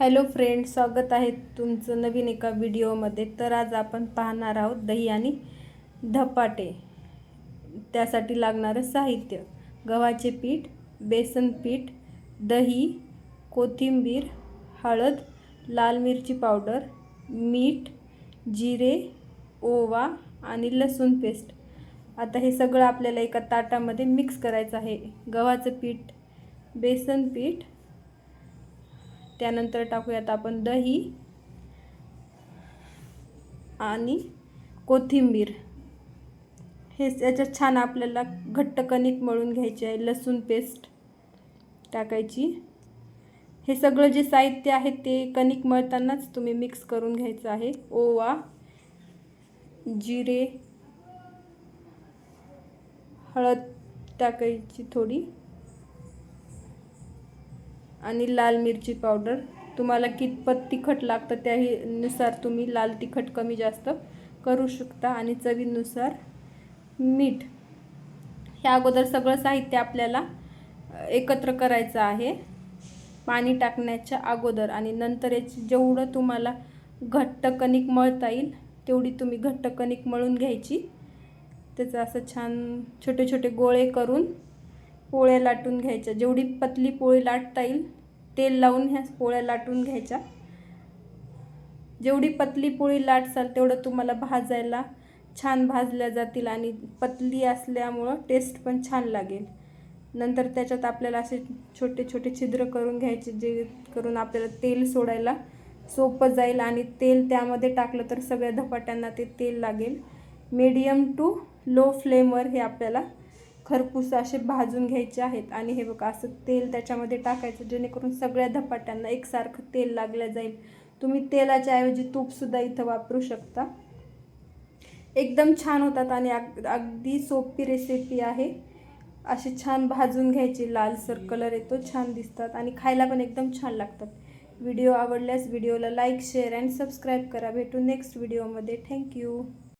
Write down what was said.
Hello friend स्वागत आहे तुमचं नवीन एका व्हिडिओमध्ये. तर आज आपण पाहणार आहोत दही आणि धपाटे त्यासाठी लागणारं साहित्य. गव्हाचे पीठ बेसन पीठ दही कोथिंबीर हळद लाल मिरची पावडर मीठ जिरे ओवा आणि लसूण पेस्ट. आता हे सगळं आपल्याला एका ताटामध्ये मिक्स करायचं आहे. गव्हाचं पीठ बेसन पीठ त्यानंतर टाकूयात आपण दही आणि कोथिंबीर. हे याच्यात छान आपल्याला घट्ट कणिक मळून घ्यायचे आहे लसूण पेस्ट टाकायची. हे सगळं जे साहित्य आहे ते कणिक मळतानाच तुम्ही मिक्स करून घ्यायचं आहे. ओवा जिरे हळद टाकायची थोडी. आणि लाल मिरची पावडर. तुम्हाला कितपत तिखट लागतं त्यानुसार तुम्ही लाल तिखट कमी जास्त करू शकता. आणि चवीनुसार मीठ. ह्या अगोदर सगळं साहित्य आपल्याला एकत्र करायचं आहे. पाणी टाकण्याच्या अगोदर आणि नंतर याची जेवढं तुम्हाला घट्ट कणिक मळता येईल तेवढी तुम्ही घट्ट कणिक मळून घ्यायची. त्याचं असं छान छोटे छोटे गोळे करून पोळ्या लाटून घ्यायच्या. जेवढी पतली पोळी लाटता येईल तेल लावून ह्या पोळ्या लाटून घ्यायच्या. जेवढी पतली पोळी लाटसाल तेवढं तुम्हाला भाजायला छान भाजल्या जातील आणि पतली असल्यामुळं टेस्ट पण छान लागेल. नंतर त्याच्यात आपल्याला असे छोटे छोटे छिद्र करून घ्यायचे जे करून आपल्याला तेल सोडायला सोपं जाईल आणि तेल त्यामध्ये टाकलं तर सगळ्या धपाट्यांना ते तेल लागेल. मीडियम टू लो फ्लेमवर हे आपल्याला खरपूस असे भाजून घ्यायचे आहेत आणि हे बघा असं तेल त्याच्यामध्ये टाकायचं जेणेकरून सगळ्या धपाट्यांना एकसारखं तेल लागलं जाईल. तुम्ही तेलाच्या ऐवजी तूपसुद्धा इथं वापरू शकता. एकदम छान होतात आणि अग अगदी सोपी रेसिपी आहे. असे छान भाजून घ्यायचे लालसर कलर येतो छान दिसतात आणि खायला पण एकदम छान लागतात. व्हिडिओ आवडल्यास व्हिडिओला लाईक शेअर अँड सबस्क्राईब करा. भेटू नेक्स्ट व्हिडिओमध्ये थँक्यू